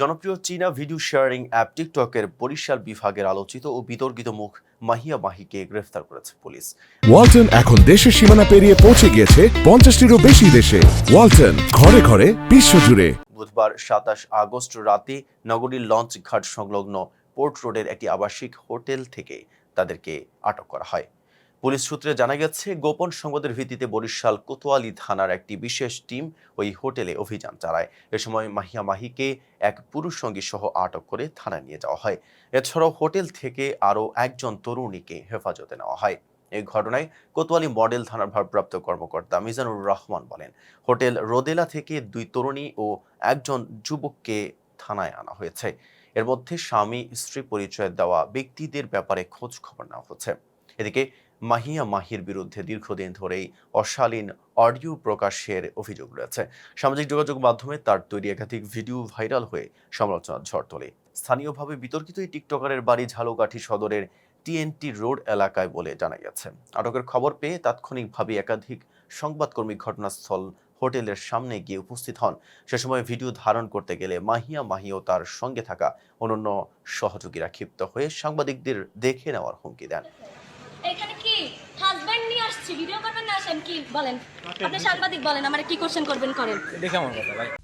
জনপ্রিয় চীনা video sharing app টিকটকের বরিশাল বিভাগের আলোচিত ও বিতর্কিত মুখ মাহিয়া মাহিকে গ্রেফতার করেছে পুলিশ। ওয়ালটন এখন দেশের সীমানা পেরিয়ে পৌঁছে গিয়েছে পঞ্চাশটিরও বেশি দেশে। ওয়ালটন ঘরে ঘরে বিশ্বজুড়ে। বুধবার সাতাশ আগস্ট রাতে নগরীর লঞ্চ ঘাট সংলগ্ন পোর্ট রোডের একটি আবাসিক হোটেল থেকে তাদেরকে আটক করা হয়। পুলিশ সূত্রে জানা গেছে, গোপন সংবাদের ভিত্তিতে বরিশাল কোতোয়ালি থানার একটি বিশেষ টিম ওই হোটেলে অভিযান চালায়। এ সময় মাহিয়া মাহিকে এক পুরুষ সঙ্গী সহ আটক করে থানায় নিয়ে যাওয়া হয়। এছাড়াও হোটেল থেকে আরও একজন তরুণীকে হেফাজতে নেওয়া হয়। এই ঘটনায় কোতোয়ালি মডেল থানার ভারপ্রাপ্ত কর্মকর্তা মিজানুর রহমান বলেন, হোটেল রোদেলা থেকে দুই তরুণী ও একজন যুবককে থানায় আনা হয়েছে। এর মধ্যে স্বামী, স্ত্রী পরিচয় দেওয়া ব্যক্তিদের ব্যাপারে খোঁজ খবর নেওয়া হচ্ছে। এদিকে মাহিয়া মাহির বিরুদ্ধে দীর্ঘদিন ধরেই অশালীন অডিও প্রকাশের অভিযোগ রয়েছে। সামাজিক যোগাযোগ মাধ্যমে তার তৈরি একাধিক ভিডিও ভাইরাল হয়ে সমালোচনার ঝড় তোলে। স্থানীয়ভাবে বিতর্কিত এই টিকটকারের বাড়ি ঝালকাঠি সদরের টিএনটি রোড এলাকায় বলে জানা গেছে। আটকের খবর পেয়ে তাৎক্ষণিকভাবে একাধিক সংবাদকর্মী ঘটনাস্থল হোটেলের সামনে গিয়ে উপস্থিত হন। সে সময় ভিডিও ধারণ করতে গেলে মাহিয়া মাহি ও তার সঙ্গে থাকা অন্যান্য সহযোগীরা ক্ষিপ্ত হয়ে সাংবাদিকদের দেখে নেওয়ার হুমকি দেন। এখানে কি হাজবেন্ড নিয়ে আসছি? ভিডিও করবেন না আসেন কি? বলেন। আপনি সাংবাদিক বলেন আমার কি কোশ্চেন করবেন করেন। দেখে আমার কথা ভাই।